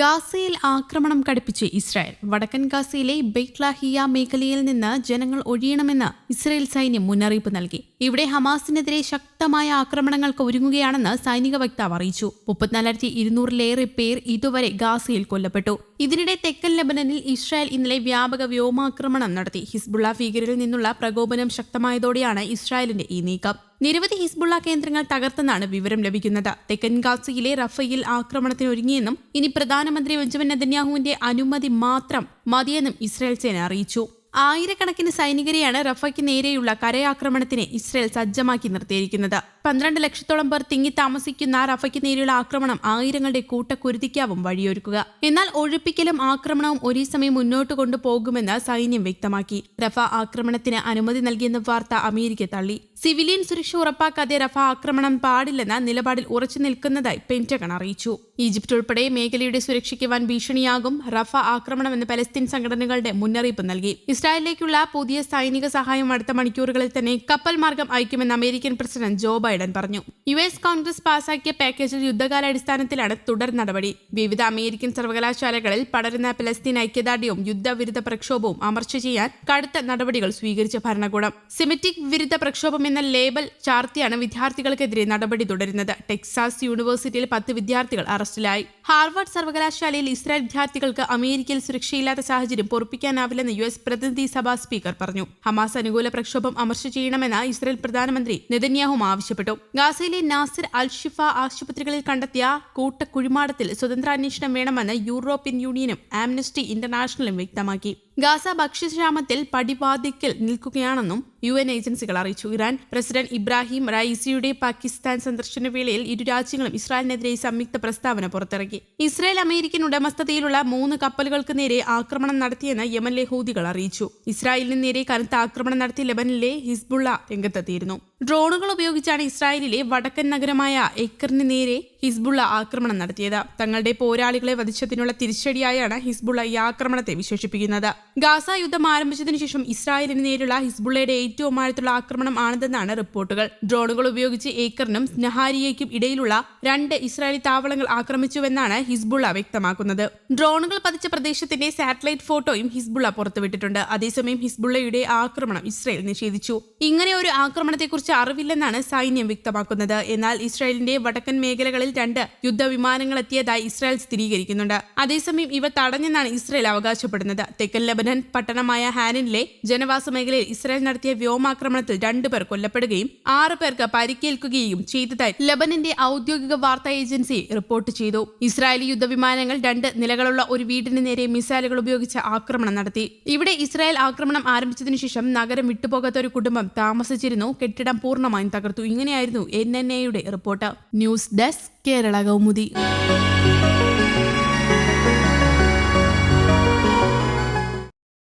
ഗാസയിൽ ആക്രമണം കടുപ്പിച്ച് ഇസ്രായേൽ. വടക്കൻ ഗാസയിലെ ബെയ്ക്ലാഹിയ മേഖലയിൽ നിന്ന് ജനങ്ങൾ ഒഴിയണമെന്ന് ഇസ്രായേൽ സൈന്യം മുന്നറിയിപ്പ് നൽകി. ഇവിടെ ഹമാസിനെതിരെ ശക്തമായ ആക്രമണങ്ങൾക്ക് ഒരുങ്ങുകയാണെന്ന് സൈനിക വക്താവ് അറിയിച്ചു. മുപ്പത്തിനാലായിരത്തി ഇരുന്നൂറിലേറെ പേർ ഇതുവരെ ഗാസയിൽ കൊല്ലപ്പെട്ടു. ഇതിനിടെ തെക്കൻ ലബനനിൽ ഇസ്രായേൽ ഇന്നലെ വ്യാപക വ്യോമാക്രമണം നടത്തി. ഹിസ്ബുള്ള ഭീകരരിൽ നിന്നുള്ള പ്രകോപനം ശക്തമായതോടെയാണ് ഇസ്രായേലിന്റെ ഈ നീക്കം. നിരവധി ഹിസ്ബുള്ള കേന്ദ്രങ്ങൾ തകർത്തെന്നാണ് വിവരം ലഭിക്കുന്നത്. തെക്കൻ ഗാസയിലെ റഫയിൽ ആക്രമണത്തിന് ഒരുങ്ങിയെന്നും ഇനി പ്രധാനമന്ത്രി ബെഞ്ചമിൻ നെതന്യാഹുവിന്റെ അനുമതി മാത്രം മതിയെന്നും ഇസ്രായേൽ സേന അറിയിച്ചു. ആയിരക്കണക്കിന് സൈനികരെയാണ് റഫയ്ക്ക് നേരെയുള്ള കരയാക്രമണത്തിന് ഇസ്രയേൽ സജ്ജമാക്കി നിർത്തിയിരിക്കുന്നത്. പന്ത്രണ്ട് ലക്ഷത്തോളം പേർ തിങ്ങി താമസിക്കുന്ന റഫയ്ക്ക് നേരെയുള്ള ആക്രമണം ആയിരങ്ങളുടെ കൂട്ടക്കുരുതിക്കാവും വഴിയൊരുക്കുക. എന്നാൽ ഒഴിപ്പിക്കലും ആക്രമണവും ഒരേ സമയം മുന്നോട്ട് കൊണ്ടുപോകുമെന്ന് സൈന്യം വ്യക്തമാക്കി. റഫ ആക്രമണത്തിന് അനുമതി നൽകിയെന്ന വാർത്ത അമേരിക്ക തള്ളി. സിവിലിയൻ സുരക്ഷ ഉറപ്പാക്കാതെ റഫ ആക്രമണം പാടില്ലെന്ന നിലപാടിൽ ഉറച്ചു നിൽക്കുന്നതായി പെന്റഗൺ അറിയിച്ചു. ഈജിപ്ത് ഉൾപ്പെടെ മേഖലയുടെ സുരക്ഷയ്ക്ക് വൻ ഭീഷണിയാകും റഫ ആക്രമണമെന്ന് പലസ്തീൻ സംഘടനകളുടെ മുന്നറിയിപ്പ് നൽകി. ഇസ്രായേലിലേക്കുള്ള പുതിയ സൈനിക സഹായം അടുത്ത മണിക്കൂറുകളിൽ തന്നെ കപ്പൽ മാർഗം അയക്കുമെന്ന് അമേരിക്കൻ പ്രസിഡന്റ് ജോ ബൈഡൻ പറഞ്ഞു. യു എസ് കോൺഗ്രസ് പാസാക്കിയ പാക്കേജിൽ യുദ്ധകാലാടിസ്ഥാനത്തിലാണ് തുടർ നടപടി. വിവിധ അമേരിക്കൻ സർവകലാശാലകളിൽ പടരുന്ന പലസ്തീൻ ഐക്യദാർഢ്യവും യുദ്ധവിരുദ്ധ പ്രക്ഷോഭവും അമർച്ച ചെയ്യാൻ കടുത്ത നടപടികൾ സ്വീകരിച്ച ഭരണകൂടം. സിമറ്റിക് വിരുദ്ധ പ്രക്ഷോഭം എന്ന ലേബൽ ചാർത്തിയാണ് വിദ്യാർത്ഥികൾക്കെതിരെ നടപടി തുടരുന്നത്. ടെക്സാസ് യൂണിവേഴ്സിറ്റിയിൽ പത്ത് വിദ്യാർത്ഥികൾ അറസ്റ്റിലായി. ഹാർവാർഡ് സർവകലാശാലയിൽ ഇസ്രായേൽ വിദ്യാർത്ഥികൾക്ക് അമേരിക്കയിൽ സുരക്ഷയില്ലാത്ത സാഹചര്യം പൊറപ്പിക്കാനാവില്ലെന്ന് യു എസ് പ്രതിനിധി സഭാ സ്പീക്കർ പറഞ്ഞു. ഹമാസ് അനുകൂല പ്രക്ഷോഭം അമർച്ച ചെയ്യണമെന്ന് ഇസ്രായേൽ പ്രധാനമന്ത്രി നെതന്യാഹും ആവശ്യപ്പെട്ടു. ഗാസയിലെ നാസിർ അൽ ഷിഫ ആശുപത്രികളിൽ കണ്ടെത്തിയ കൂട്ടക്കുഴിമാടത്തിൽ സ്വതന്ത്ര അന്വേഷണം വേണമെന്ന് യൂറോപ്യൻ യൂണിയനും ആംനസ്റ്റി ഇന്റർനാഷണലും വ്യക്തമാക്കി. ഗാസ ഭക്ഷ്യക്ഷാമത്തിൽ പടിവാതിക്കൽ നിൽക്കുകയാണെന്നും യു എൻ ഏജൻസികൾ അറിയിച്ചു. ഇറാൻ പ്രസിഡന്റ് ഇബ്രാഹിം റൈസിയുടെ പാകിസ്ഥാൻ സന്ദർശന വേളയിൽ ഇരു രാജ്യങ്ങളും ഇസ്രായേലിനെതിരെ സംയുക്ത പ്രസ്താവന പുറത്തിറക്കി. ഇസ്രായേൽ അമേരിക്കൻ ഉടമസ്ഥതയിലുള്ള മൂന്ന് കപ്പലുകൾക്ക് നേരെ ആക്രമണം നടത്തിയെന്ന് യമനിലെ ഹൂതികൾ അറിയിച്ചു. ഇസ്രായേലിന് നേരെ കനത്ത ആക്രമണം നടത്തിയ ലെബനിലെ ഹിസ്ബുള്ള രംഗത്തെത്തിയിരുന്നു. ഡ്രോണുകൾ ഉപയോഗിച്ചാണ് ഇസ്രായേലിലെ വടക്കൻ നഗരമായ എക്കറിന് നേരെ ഹിസ്ബുള്ള ആക്രമണം നടത്തിയത്. തങ്ങളുടെ പോരാളികളെ വധിച്ചതിനുള്ള തിരിച്ചടിയായാണ് ഹിസ്ബുള്ള ഈ ആക്രമണത്തെ വിശേഷിപ്പിക്കുന്നത്. ഗാസ യുദ്ധം ആരംഭിച്ചതിനു ശേഷം ഇസ്രായേലിന് നേരെയുള്ള ഹിസ്ബുള്ളയുടെ ഏറ്റവും ആഴത്തുള്ള ആക്രമണം ആണെന്നാണ് റിപ്പോർട്ടുകൾ. ഡ്രോണുകൾ ഉപയോഗിച്ച് ഏക്കറിനും നഹാരിയയ്ക്കും ഇടയിലുള്ള രണ്ട് ഇസ്രായേലി താവളങ്ങൾ ആക്രമിച്ചുവെന്നാണ് ഹിസ്ബുള്ള വ്യക്തമാക്കുന്നത്. ഡ്രോണുകൾ പതിച്ച പ്രദേശത്തിന്റെ സാറ്റലൈറ്റ് ഫോട്ടോയും ഹിസ്ബുള്ള പുറത്തുവിട്ടിട്ടുണ്ട്. അതേസമയം ഹിസ്ബുള്ളയുടെ ആക്രമണം ഇസ്രായേൽ നിഷേധിച്ചു. ഇങ്ങനെ ഒരു ആക്രമണത്തെക്കുറിച്ച് അറിവില്ലെന്നാണ് സൈന്യം വ്യക്തമാക്കുന്നത്. എന്നാൽ ഇസ്രായേലിന്റെ വടക്കൻ മേഖലകളിൽ രണ്ട് യുദ്ധവിമാനങ്ങൾ എത്തിയതായി ഇസ്രായേൽ സ്ഥിരീകരിക്കുന്നുണ്ട്. അതേസമയം ഇവ തടഞ്ഞെന്നാണ് ഇസ്രായേൽ അവകാശപ്പെടുന്നത്. തെക്കൻ ലബനൻ പട്ടണമായ ഹാനിനിലെ ജനവാസ മേഖലയിൽ ഇസ്രായേൽ നടത്തിയ വ്യോമാക്രമണത്തിൽ രണ്ടുപേർ കൊല്ലപ്പെടുകയും ആറ് പേർക്ക് പരിക്കേൽക്കുകയും ചെയ്തതായി ലബനന്റെ ഔദ്യോഗിക വാർത്താ ഏജൻസി റിപ്പോർട്ട് ചെയ്തു. ഇസ്രായേലി യുദ്ധവിമാനങ്ങൾ രണ്ട് നിലകളുള്ള ഒരു വീടിന് നേരെ മിസൈലുകൾ ഉപയോഗിച്ച് ആക്രമണം നടത്തി. ഇവിടെ ഇസ്രായേൽ ആക്രമണം ആരംഭിച്ചതിനു ശേഷം നഗരം വിട്ടുപോകാത്ത ഒരു കുടുംബം താമസിച്ചിരുന്നു. കെട്ടിടം പൂർണമായും തകർത്തു. ഇങ്ങനെയായിരുന്നു എൻ എൻ എയുടെ report. News desk Kerala Kaumudi